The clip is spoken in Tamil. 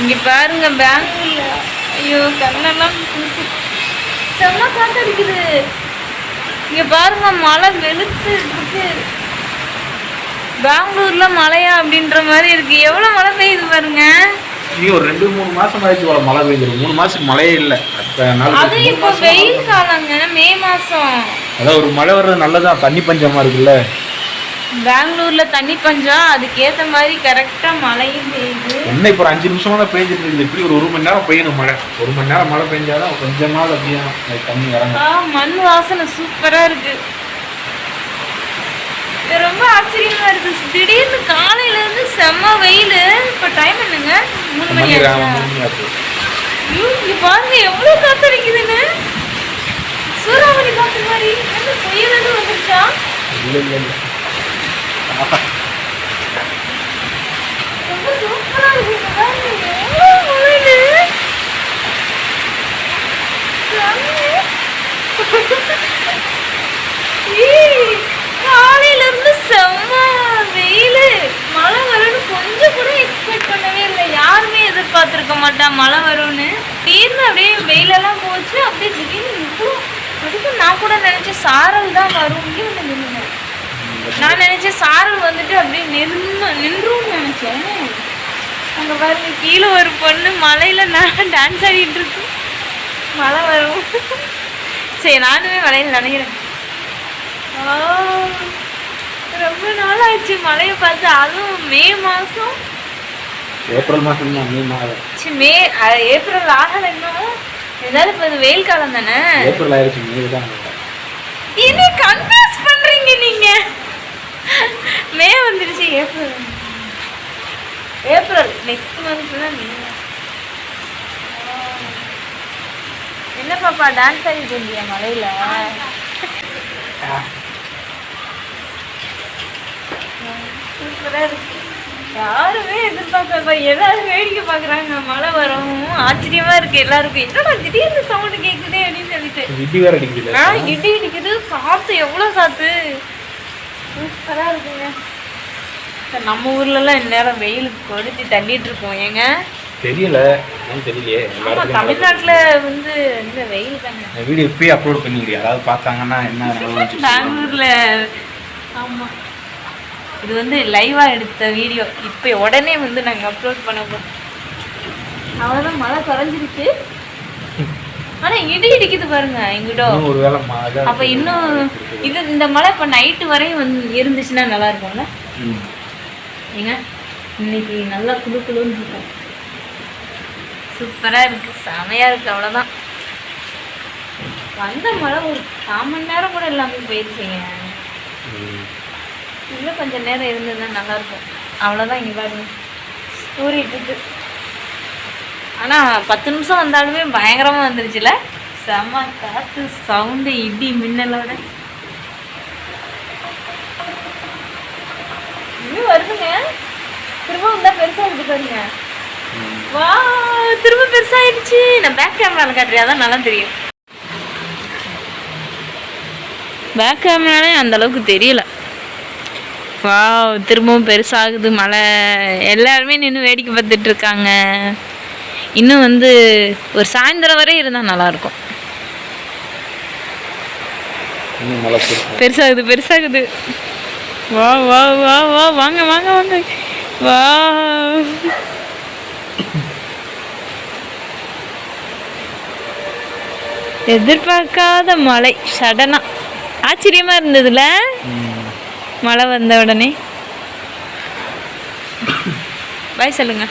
இங்க பாருங்க பெங்களூர்ல ஐயோ கண்ணெல்லாம். செம்ம காத்தடிக்குது இங்க பாருங்க மழை வெளுத்து இருக்கு பெங்களூர்ல மழையா அப்படின்ற மாதிரி இருக்கு. எவ்வளவு மழை பெய்யுது பாருங்க. நீ ஒரு ரெண்டு மூணு மாசம் ஆயிடுச்சு போல மழை பெய்ஞ்சிரும் மூணு மாசத்துக்கு மழையே இல்லை. அது இப்போ வெயில் காலங்க மே மாசம். அதான் ஒரு மழை வர்றது நல்லதான் தண்ணி பஞ்சமா இருக்குல்ல. பெங்களூர்ல தண்ணி பஞ்சம் அதுக்கேத்த மாதிரி கரெக்டா மழையும் பெய்யுது. என்ன இப்போ ஒரு அஞ்சு நிமிஷமா தான் பெய்ஞ்சிட்டு இருக்குது. இப்படி ஒரு ஒரு மணி நேரம் பெய்யணும் மழை? ஒரு மணி நேரம் மழை பெஞ்சாதான் கொஞ்சமாவது அப்படியே தண்ணி ஆ மண் வாசனை சூப்பரா இருக்கு. ரொம்ப ஆச்சரியமா இருக்கு. திடீர்னு காலையில இருந்து செம்ம வெயில். இப்ப டைம் என்னங்க? மூணு மணி ஆச்சா? இங்க பாருங்க எவ்வளவு காத்தடிக்குதுன்னு சூறாவளி காத்து மாதிரி. புயல் வந்துருச்சா? இல்லை இல்லை. காலையில இருந்து செம்ம வெயில் மழை வரும்னு கொஞ்சம் கூட எக்ஸ்பெக்ட் பண்ணவே இல்லை யாருமே எதிர்பார்த்துருக்க மாட்டா மழை வரும்னு திடீர்னு அப்படியே வெயிலெல்லாம் போச்சு அப்படியே திடீர்னு இவ்வளோ அதுக்கு நான் கூட நினைச்சேன் சாரல் தான் வரும் நான் நினைச்சேன் சாரல் வந்துட்டு அப்படியே நின்று நின்றும்னு நினைச்சேன். அங்க பாருங்க கீழே ஒரு பொண்ணு மலையில நான் டான்ஸ் ஆடிட்டு இருக்கு மழை வரும். சரி நானுமே மலையில நினைக்கிறேன் ரொம்ப நாள் ஆச்சு மழையை பார்த்து. அதுவும் மே மாசம். ஏப்ரல் தான் மே மாதம். சி மே ஏப்ரல் ஆகல இன்னும். இருந்தாலும் இப்போ வெயில் காலம் தானே. ஏப்ரல் ஆயிடுச்சு மே தான். என்ன கன்ஃபியூஸ் பண்றீங்க நீங்க. மே வந்துருச்சு ஏப்ரல். ஏப்ரல் நெக்ஸ்ட் மந்த் தான் என்ன பாப்பா டான்ஸ் ஆடிட்டு இருந்தியா மலையில? சூப்பரா இருக்கு. யாருமே எதிர்பார்க்கல எல்லாரும் வேடிக்கை பாக்குறாங்க. மழை வரும். ஆச்சரியமா இருக்கு எல்லாருக்கும். என்னடா திடீர்னு சவுண்ட் கேக்குதே அப்படின்னு சொல்லிட்டு. இடி வேற அடிக்குது. ஆ இடி இடிக்குது காத்து எவ்வளவு காத்து? சூப்பரா இருக்குங்க. நம்ம ஊர்ல எல்லாம் இந்நேரம் வெயிலுக்கு கொளுத்தி தள்ளிட்டு இருக்கோம். ஏங்க? தெரியல. தெரியலையே. தமிழ்நாட்டுல வந்து இந்த வெயில் தானே இந்த வீடியோ இப்பயே அப்லோட் பண்ணிவிடு யாராவது பார்த்தாங்கன்னா என்ன பெங்களூர்ல ஆமா. இது வந்து லைவா எடுத்த வீடியோ. இப்போ உடனே வந்து நாங்க அப்லோட் பண்ண போறோம் அவ்வளவுதான் மழை குறைஞ்சிருச்சு. ஆனா இடி இடிக்குது பாருங்க எங்கிட்ட. அப்ப இன்னும் இது இந்த மழை இப்ப நைட்டு வரையும் வந்து இருந்துச்சுன்னா நல்லா இருக்கும்ல. ஏங்க இன்னைக்கு நல்லா குளு குளுன்னு இருக்கும். சூப்பரா இருக்கு செமையா இருக்கு அவ்வளவுதான். வந்த மழை ஒரு கால் மணி நேரம் கூட இல்லாம போயிருச்சுங்க. இன்னும் கொஞ்சம் நேரம் இருந்ததுன்னா நல்லா இருக்கும். அவ்வளோதான் இங்கே பாருங்க. தூரிட்டு ஆனால் பத்து நிமிஷம் வந்தாலுமே பயங்கரமாக வந்துருச்சுல? செம காற்று சவுண்டு இடி மின்னலோட. இன்னும் வருதுங்க. திரும்ப வந்தால் பெருசாக இருக்கு பாருங்க. வா திரும்ப பெருசாகிடுச்சு நான் பேக் கேமராவில் காட்டுறியா தான் நல்லா தெரியும். பேக் கேமராலே அந்த அளவுக்கு தெரியல. வா திரும்பவும் பெருசாகுது மழை. எல்லாருமே நின்று வேடிக்கை பார்த்துட்டு இருக்காங்க. இன்னும் வந்து ஒரு சாயந்தரம் வரை இருந்தால் நல்லாயிருக்கும். பெருசாகுது பெருசாகுது. வா வா வா வா வாங்க வாங்க வாங்க. வா. எதிர்பார்க்காத மழை சடனா. ஆச்சரியமா இருந்ததுல? மழை வந்த உடனே. பாய் சொல்லுங்க.